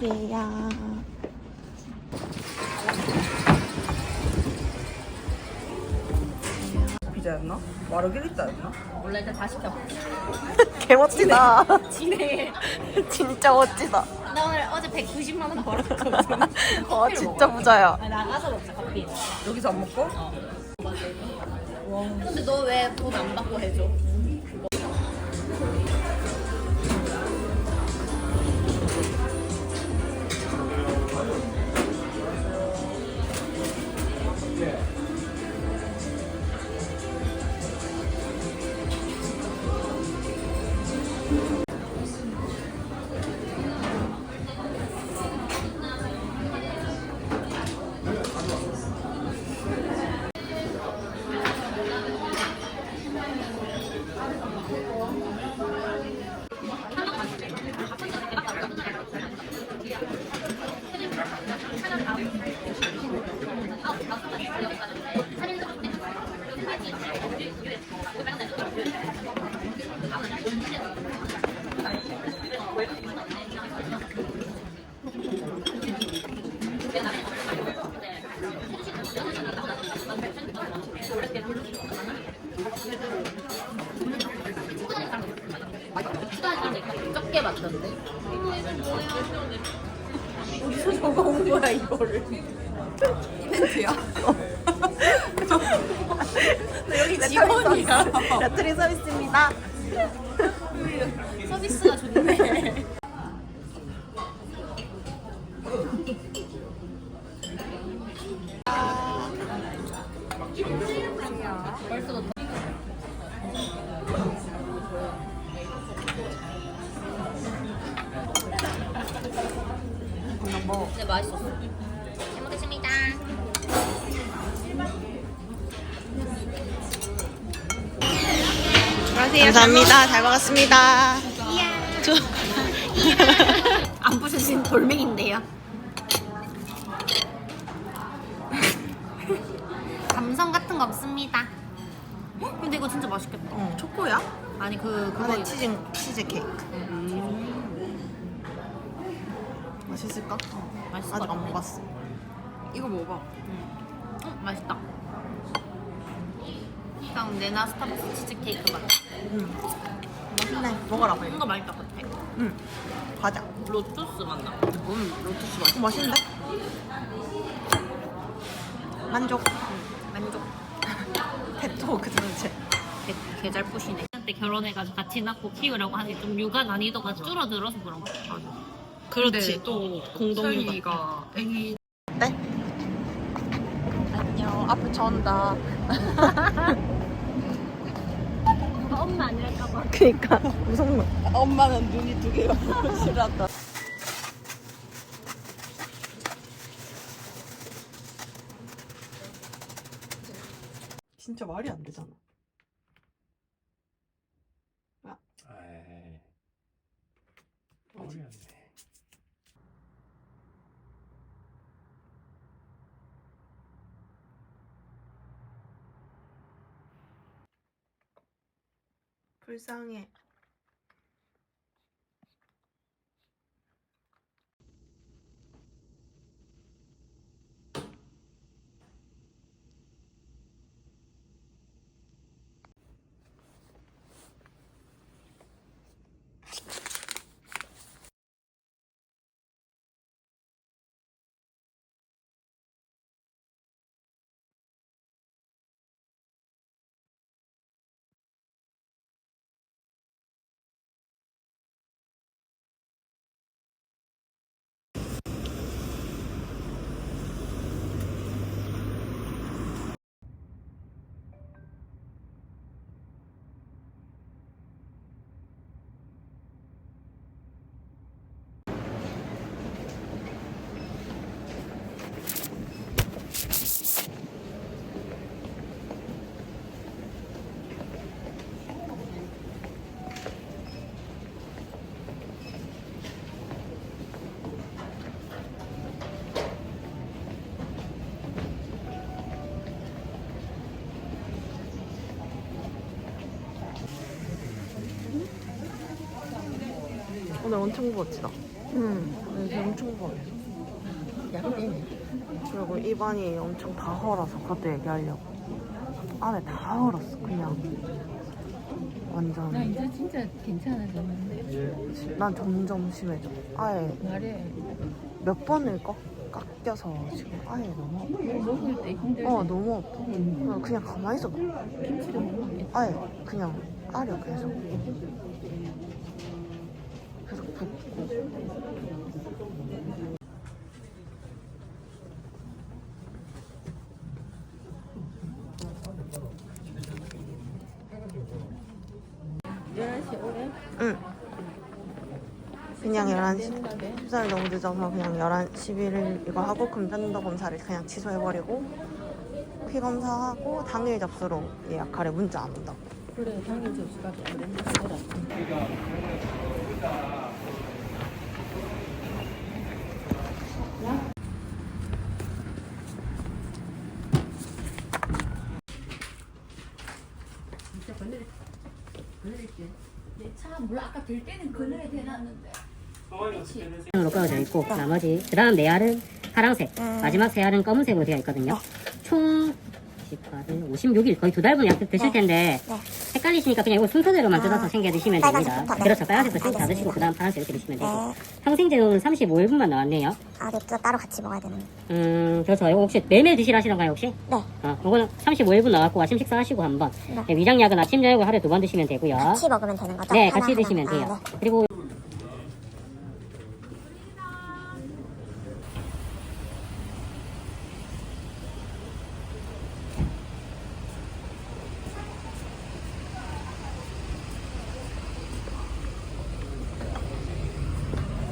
안녕하세요. 피자였나? 마르게리따였나? 원래 이제 다 시켜. 개 멋지다. 진해. 진짜 멋지다. 나 오늘 어제 190만 원 벌었거든. 와 진짜 부자야. 아, 나가서 먹자 커피. 여기서 안 먹고? 근데 너 왜 돈 안 받고 해줘? 이거를? 이벤트야? 여기 직원이야. 배터리 서비스입니다. 서비스가 좋네. 먹겠습니다. 감사합니다. 잘 먹었습니다. 저... 안 부셔진 돌멩인데요. 감성 같은 거 없습니다. 근데 이거 진짜 맛있겠다. 어, 초코야? 아니 그 그거 안에 치즈 치즈 케이크. 맛있을까? 맛있을 아직 것안 같네. 먹었어. 이거 먹어봐. 응, 맛있다. 딱 내나 스타벅스 치즈 케이크 맛. 응. 맛있네. 먹어라 빨리. 이거 맛있다 같아. 응. 과자. 로투스 맛 나. 음, 로투스 맛. 맛있는데? 만족. 만족. 대토 그 전체. 개잘 뿌시네. 한때 결혼해가지고 같이 낳고 키우려고 하니 좀 육아 난이도가 줄어들어서 그런 거 같아. 그렇지. 또 공동 육아. 서윤이가 애기 네. 저 온다. 엄마 아니랄까봐. 그니까 무섭노. 엄마는 눈이 두 개가 싫었다 진짜 말이 안 되잖아 에이. 어려웠네. 불쌍해. 오늘 엄청 멋지다. 응. 엄청 보여. 약간 그리고 입안이 엄청 다 헐어서 그것도 얘기하려고. 안에 다 헐었어 그냥. 완전. 나 이제 진짜 괜찮아졌는데 난 점점 심해져. 아예 말해 몇 번을 꺾, 깎여서 지금 아예 너무 아파. 먹을 때 힘들지 어 너무 아파. 그냥, 그냥 가만히 있어. 김치도 못 먹겠다 아예 그냥 아려 계속. 붓고. 응. 그냥 11시. 출산이 너무 늦어서 그냥 11, 11일 이거 하고 금전도 검사를 그냥 취소해버리고 피 검사하고 당일 접수로 예약하래 문자 안 온다고. 그래 당일 접수밖에 안 하더라. 내차물 아까 들 때는 그늘에 대놨는데. 으로 있고 나머지 그 다음 네 알은 파란색 마지막 세 알은 검은색으로 되어 있거든요. 총 18일 56일 거의 두 달분 약 드실 텐데 헷갈리시니까 그냥 이거 순서대로만 뜯어서 챙겨 드시면 됩니다. 그렇죠. 빨간색 부터 다. 드시고 그 다음 파란색 이렇게 드시면 되고. 평생제로는 35일분만 나왔네요. 아, 맥주 따로 같이 먹어야 되는. 음 그렇죠. 이거 혹시 매일 드시라 하시던가요 혹시? 네. 어 이거는 35일분 나왔고 아침 식사하시고 한번. 네. 위장약은 아침 저녁을 하루에 두 번 드시면 되고요. 같이 먹으면 되는 거죠? 네 하나, 같이 하나. 드시면 아, 돼요. 네. 그리고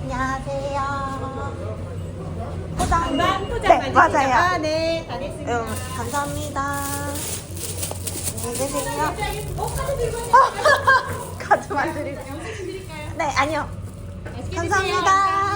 안녕하세요. 포장. 네, 맞아요. 아, 네. 다녔습니다. 감사합니다. 안녕히 계세요. 어, 카드만 드릴게요. 네, 아니요. 감사합니다.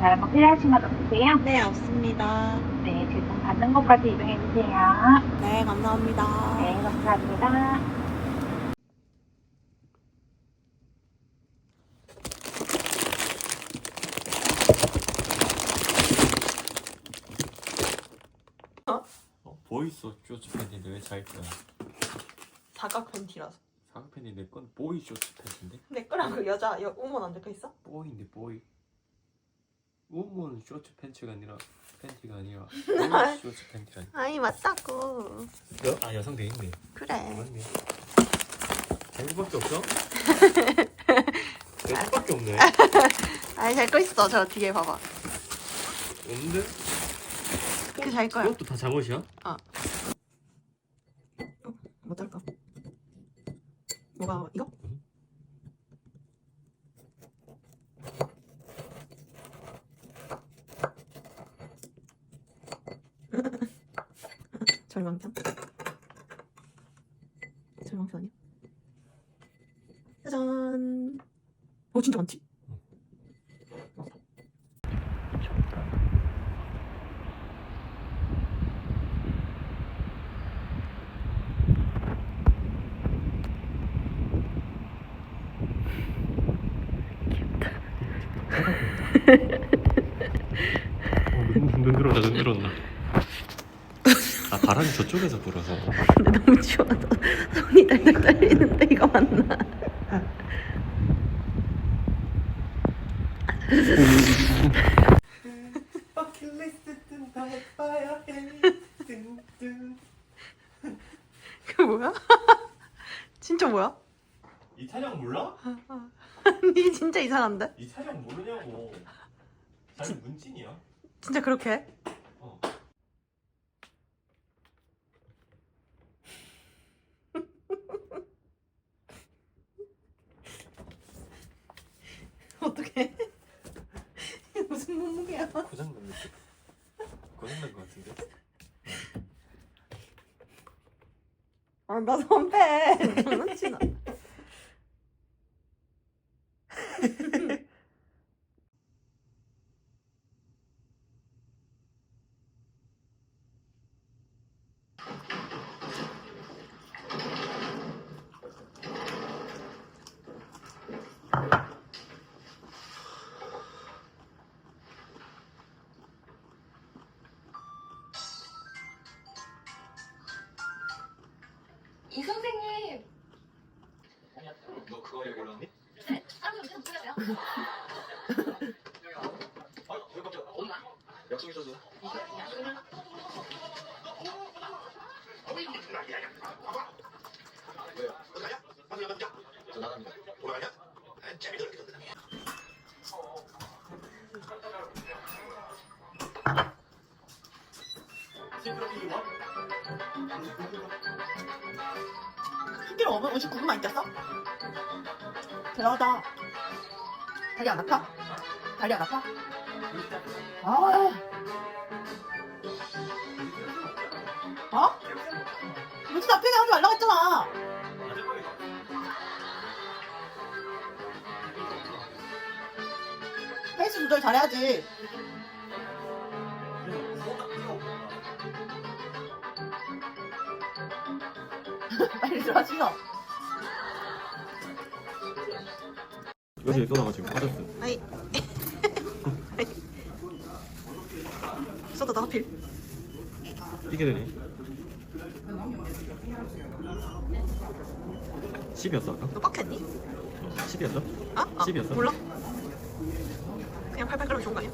다른 거 필요하신 것 없으세요? 네, 없습니다. 네, 지금 받는 곳까지 이동해 주세요. 네, 감사합니다. 네, 감사합니다. 어, 보이소 쇼츠 팬인데 왜 거야? 사각 팬티라서. 사각 팬이 내건 보이 쇼츠 팬인데? 내 거랑 그 여자 여, 우먼 안 적혀 있어? 보이인데 보이. 우먼 쇼츠 팬츠가 아니라 팬티가 아니라 보이 쇼츠 팬티라니. 아이 맞다고. 여, 아 여성 돼 있네. 그래. 맞네. 자기밖에 없어? 내밖에 없네. 아이 잘거 있어. 저 뒤에 봐봐. 없는데? 그잘 거야. 이것도 다 잠옷이야? 뭐 딸까? 뭐가 이거? 절망편? 절망편 아니야? 짜잔! 어 진짜 많지? 어, 눈, 눈 들어온다 눈 들어온다. 아 바람이 저쪽에서 불어서. 근데 너무 추워서 손이 달달 떨리는데 이거 맞나? 그 뭐야? 진짜 뭐야? 이 차량 몰라? 이 진짜 이상한데? 이 차량 모르냐고. 자기 문진이야? 진짜 그렇게 해? 고장난 느낌. 고장난 것 같은데. 아, 나 선배. 장난치나. 이 선생님. 너 그거 얘기 올랐니? 네. 아, 저 무슨 누구세요? 아, 왜 깜짝? 엄마. 약속 있어서. 왜요? 저 나갑니다. 1kg 5분 59분만 있겠어? 들어다 다리 안 아파? 다리 안 아파? 아 어? 무슨 앞에 하지 말라고 했잖아 페이스 조절 잘해야지 빨리 들어와 신어. 요새 또 나가지고 빠졌어. 아이. 써도 나 하필. 이게 되네. 10이었어 아까? 너 빡했니? 10이었어? 아? 아 10이었어? 몰라. 그냥 팔팔 끓으면 좋은 거 아니야?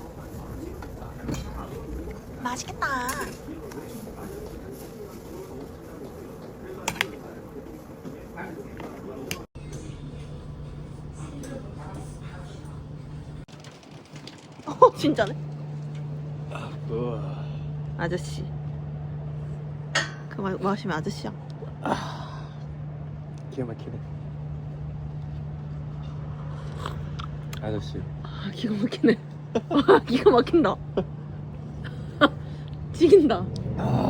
맛있겠다. 진짜네? 우와. 아저씨. 그 마, 마시면 아저씨야. 기가 막히네. 아저씨. 아, 기가 막히네. 아, 기가 막힌다. 지긴다. 아